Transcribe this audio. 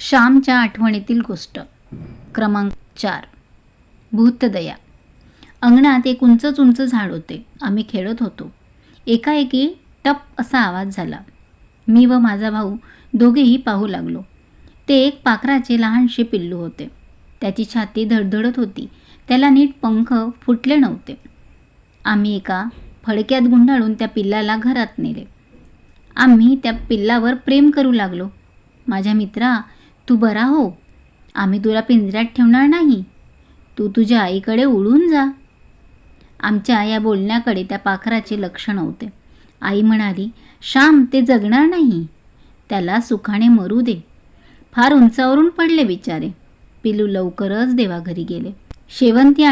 श्यामच्या आठवणीतील गोष्ट. क्रमांक चार. भूतदया. अंगणात एक उंच उंच झाड होते. आम्ही खेळत होतो. एकाएकी टप असा आवाज झाला. मी व माझा भाऊ दोघेही पाहू लागलो. ते एक पाखराचे लहानसे पिल्लू होते. त्याची छाती धडधडत होती. त्याला नीट पंख फुटले नव्हते. आम्ही एका फडक्यात गुंडाळून त्या पिल्लाला घरात नेले. आम्ही त्या पिल्लावर प्रेम करू लागलो. माझ्या मित्रा तू बरा हो. आम्ही तुला पिंजऱ्यात ठेवणार नाही. तू तुझ्या आईकडे उडून जा. आमच्या या बोलण्याकडे त्या पाखराचे लक्ष नव्हते. आई म्हणाली श्याम ते जगणार नाही. त्याला सुखाने मरू दे. फार उंचावरून पडले बिचारे. पिलू लवकरच देवाघरी गेले. शेवंती आणि